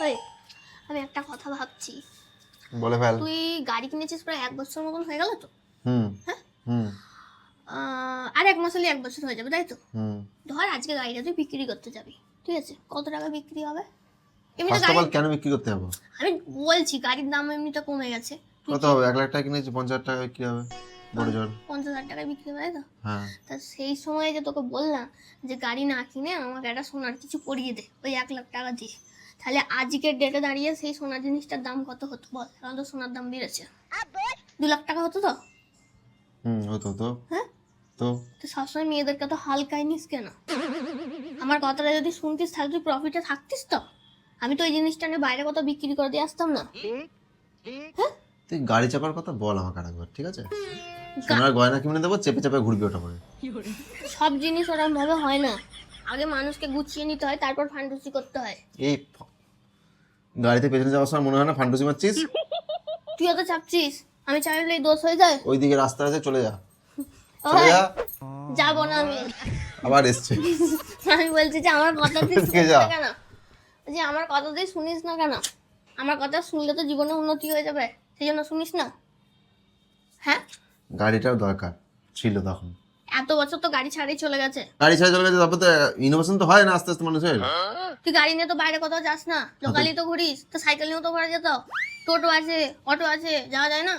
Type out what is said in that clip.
ওই আমি একটা কথা ভাবছি। বলে ফেল। তুই গাড়ি কিনেছিস প্রায় এক বছর মতন হয়ে গেল তো? হুম হ্যাঁ? হুম। আর এক মাস হলে এক বছর হয়ে যাবে তাই তো? ধর আজকে গাড়িটা তুই বিক্রি করতে যাবি ঠিক আছে? কত টাকা বিক্রি হবে? এমনিতে গাড়ি কেন বিক্রি করতে যাব? আমি বলছি গাড়ির দাম এমনিতে কমে গেছে। কত হবে? এক লাখ টাকা কিনেছি পঞ্চাশ হাজার টাকা বিক্রি হবে বড় জোর পঞ্চাশ হাজার টাকায় বিক্রি হবে তাই তো? হ্যাঁ। তা সেই সময় যে তোকে বললাম যে গাড়ি না কিনে আমাকে একটা সোনার কিছু করিয়ে দে ওই এক লাখ টাকা দিয়ে। তাহলে আজকের ডেটে দাঁড়িয়ে সেই সোনার জিনিসটার দাম কত হতো বল? এখন তো সোনার দাম বেড়েছে। দু লাখ টাকা হতো তো? হুম হতো তো। হ্যাঁ? তো? সবসময় মেয়েদেরকে তো হালকায় নিস কেন? আমার কথাটা যদি শুনতিস তাহলে তুই প্রফিটে থাকতিস তো? আমি তো এই জিনিসটা নিয়ে বাইরে কত বিক্রি করে দিয়ে আসতাম না। হ্যাঁ? তুই গাড়ি চাপার কথা বল আমাকে আরেকবার ঠিক আছে? সোনার গয়না কিনে দেবো চেপে চেপে ঘুরবি ওটা করে সব জিনিস ওরকম ভাবে হয় না। আগে মানুষকে গুছিয়ে নিতে হয় তারপর ফান্ডুসি করতে হয়। এই গাড়িতে পেছনে যাওয়ার সময় মনে হয় না ফান্ডুসি মারছিস? তুই তো চাপছিস? আমি চাইলে দোষ হয়ে যায়। ওইদিকে রাস্তা আছে চলে যা। চলে যা। যাব না আমি। আবার এসছে। আমি বলছি যে আমার কথা তুই শুনিস না কেন? যে আমার কথা তুই শুনিস না কেন? আমার কথা শুনলে তো জীবনে উন্নতি হয়ে যাবে। সেই জন্য শুনিস না? হ্যাঁ? গাড়িটাও দরকার। ছিল তখন। এত বছর তো গাড়ি ছাড়াই চলে গেছে। গাড়ি ছাড়া চলে গেছে তারপর তো ইনোভেশন তো হয় না আস্তে আস্তে মানুষের। তুই গাড়ি নিয়ে তো বাইরে কোথাও যাস না লোকালি তো ঘুরিস তো সাইকেল নিয়েও তো ঘোরা যেত। টোটো আছে অটো আছে যাওয়া যায় না।